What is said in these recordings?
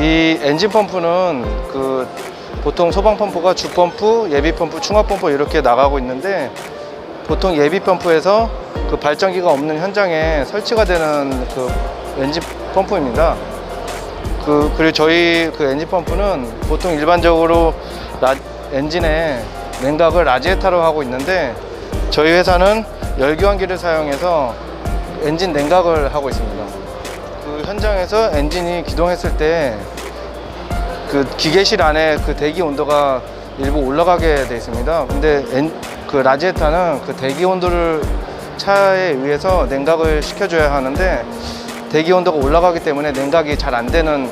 이 엔진 펌프는 그 보통 소방 펌프가 주 펌프, 예비 펌프, 충합 펌프 이렇게 나가고 있는데 보통 예비 펌프에서 그 발전기가 없는 현장에 설치가 되는 그 엔진 펌프입니다. 그 그리고 저희 그 엔진 펌프는 보통 일반적으로 라, 엔진에 냉각을 라지에타로 하고 있는데 저희 회사는 열교환기를 사용해서 엔진 냉각을 하고 있습니다. 그 현장에서 엔진이 기동했을 때 그 기계실 안에 그 대기 온도가 일부 올라가게 돼 있습니다. 근데 엔, 그 라지에타는 그 대기 온도를 차에 의해서 냉각을 시켜줘야 하는데 대기 온도가 올라가기 때문에 냉각이 잘 안 되는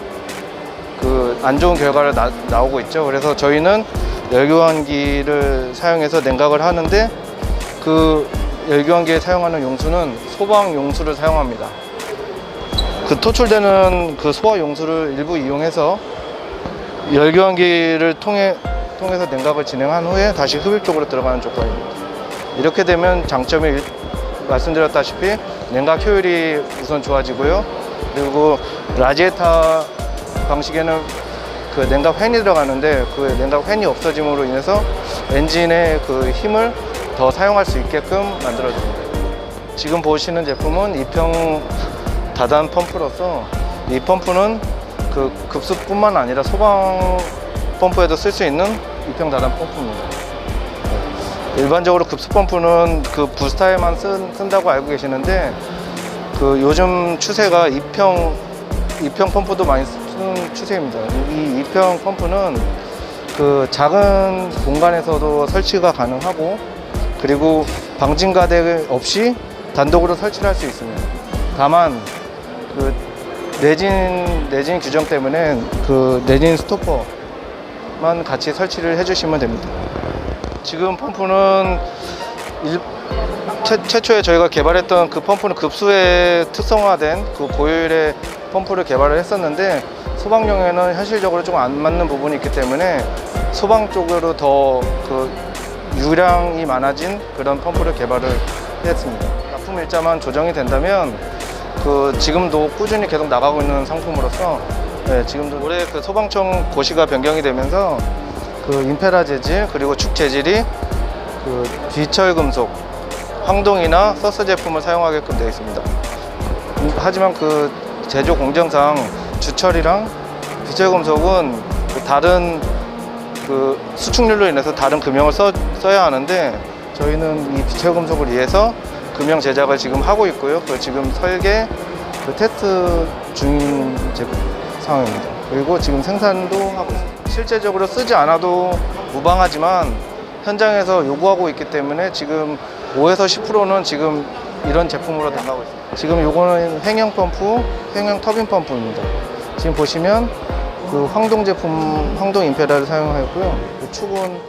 그 안 좋은 결과를 나, 나오고 있죠. 그래서 저희는 열교환기를 사용해서 냉각을 하는데 그 열교환기에 사용하는 용수는 소방 용수를 사용합니다. 그 토출되는 그 소화 용수를 일부 이용해서 열교환기를 통해 통해서 냉각을 진행한 후에 다시 흡입 쪽으로 들어가는 조건입니다. 이렇게 되면 장점이 일- 말씀드렸다시피 냉각 효율이 우선 좋아지고요. 그리고 라지에타 방식에는 그 냉각 팬이 들어가는데 그 냉각 팬이 없어짐으로 인해서 엔진의 그 힘을 더 사용할 수 있게끔 만들어줍니다. 지금 보시는 제품은 이평 다단 펌프로서 이 펌프는 그 급수뿐만 아니라 소방 펌프에도 쓸 수 있는 이평 다단 펌프입니다. 일반적으로 급수 펌프는 그 부스타에만 쓴, 쓴다고 알고 계시는데 그 요즘 추세가 이평 이평 펌프도 많이 쓰는 추세입니다. 이 이평 펌프는 그 작은 공간에서도 설치가 가능하고 그리고 방진가대 없이 단독으로 설치를 할 수 있습니다. 다만 그 내진 내진 규정 때문에 그 내진 스토퍼만 같이 설치를 해주시면 됩니다. 지금 펌프는 일- 최, 최초에 저희가 개발했던 그 펌프는 급수에 특성화된 그 고효율의 펌프를 개발을 했었는데 소방용에는 현실적으로 좀 안 맞는 부분이 있기 때문에 소방 쪽으로 더 그 유량이 많아진 그런 펌프를 개발을 했습니다. 납품 일자만 조정이 된다면 그 지금도 꾸준히 계속 나가고 있는 상품으로서 네, 지금도 올해 그 소방청 고시가 변경이 되면서 그 임페라 재질 그리고 축 재질이 그 비철 금속 황동이나 서스 제품을 사용하게끔 되어 있습니다. 음, 하지만 그 제조 공정상 주철이랑 비철 금속은 그 다른 그 수축률로 인해서 다른 금형을 써, 써야 하는데 저희는 이 비철 금속을 위해서 금형 제작을 지금 하고 있고요. 그 지금 설계 그 테스트 중인 제품 상황입니다. 그리고 지금 생산도 하고 있습니다. 실제적으로 쓰지 않아도 무방하지만 현장에서 요구하고 있기 때문에 지금 5에서 10%는 지금 이런 제품으로 나가고 있습니다. 지금 요거는 횡형 펌프, 횡형 터빈 펌프입니다. 지금 보시면 그 황동 제품, 황동 임페라를 사용하였고요. 그 축은